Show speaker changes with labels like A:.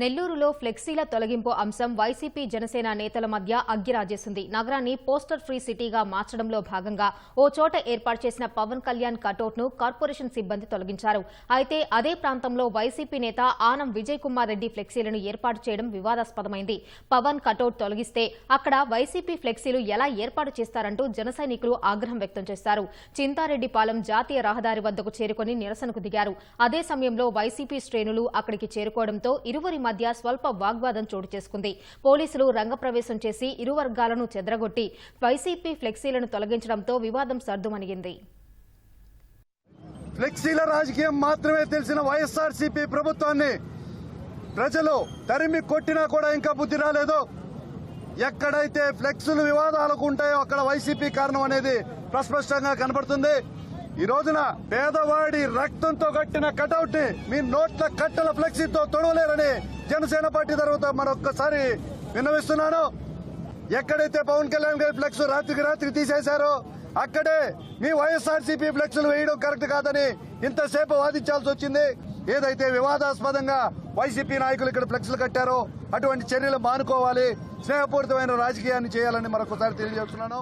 A: నెల్లూరులో ఫ్లెక్సీల తొలగింపు అంశం వైసీపీ జనసేన నేతల మధ్య అగ్గిరాజేసింది. నగరాన్ని పోస్టర్ ఫ్రీ సిటీగా మార్చడంలో భాగంగా ఓ చోట ఏర్పాటు చేసిన పవన్ కళ్యాణ్ కటౌట్ను కార్పొరేషన్ సిబ్బంది తొలగించారు. అయితే అదే ప్రాంతంలో వైసీపీ నేత ఆనం విజయ్ కుమార్ రెడ్డి ఫ్లెక్సీలను ఏర్పాటు చేయడం వివాదాస్పదమైంది. పవన్ కటౌట్ తొలగిస్తే అక్కడ వైసీపీ ఫ్లెక్సీలు ఎలా ఏర్పాటు చేస్తారంటూ జనసైనికులు ఆగ్రహం వ్యక్తం చేశారు. చింతారెడ్డిపాలెం జాతీయ రహదారి వద్దకు చేరుకుని నిరసనకు దిగారు. అదే సమయంలో వైసీపీ శ్రేణులు అక్కడికి చేరుకోవడంతో ఇరువురి మధ్య స్వల్ప వాగ్వాదం చోటు చేసుకుంది. పోలీసులు రంగప్రవేశం చేసి ఇరు వర్గాలను చెదరగొట్టి వైసీపీ ఫ్లెక్సీలను తొలగించడంతో వివాదం సర్దుమణిగింది.
B: ఫ్లెక్సీల రాజకీయం మాత్రమే తెలిసిన వైఎస్ఆర్సీపీ ప్రభుత్వాన్ని ప్రజలు తరిమి కొట్టినా కూడా ఇంకా బుద్ధి రాలేదు. ఎక్కడైతే ఫ్లెక్సులు వివాదాలకు ఉంటాయో అక్కడ వైసీపీ కారణం అనేది ప్రస్పష్టంగా కనబడుతుంది ఈ రోజున పేదవాడి రక్తంతో కట్టిన కటౌట్ని మీ నోట్ల కట్టల ఫ్లెక్సీతో తొడవలేరని జనసేన పార్టీ తరఫున మరొక్కసారి విన్నవిస్తున్నాను. ఎక్కడైతే పవన్ కళ్యాణ్ గారి ఫ్లెక్స్ రాత్రికి రాత్రి తీసేశారో అక్కడే మీ వైఎస్ఆర్సీపీ ఫ్లెక్స్లు వేయడం కరెక్ట్ కాదని ఇంతసేపు వాదించాల్సి వచ్చింది. ఏదైతే వివాదాస్పదంగా వైసీపీ నాయకులు ఇక్కడ ఫ్లెక్స్లు కట్టారో అటువంటి చర్యలు మానుకోవాలి. స్నేహపూరితమైన రాజకీయాన్ని చేయాలని మరొకసారి తెలియజేస్తున్నాను.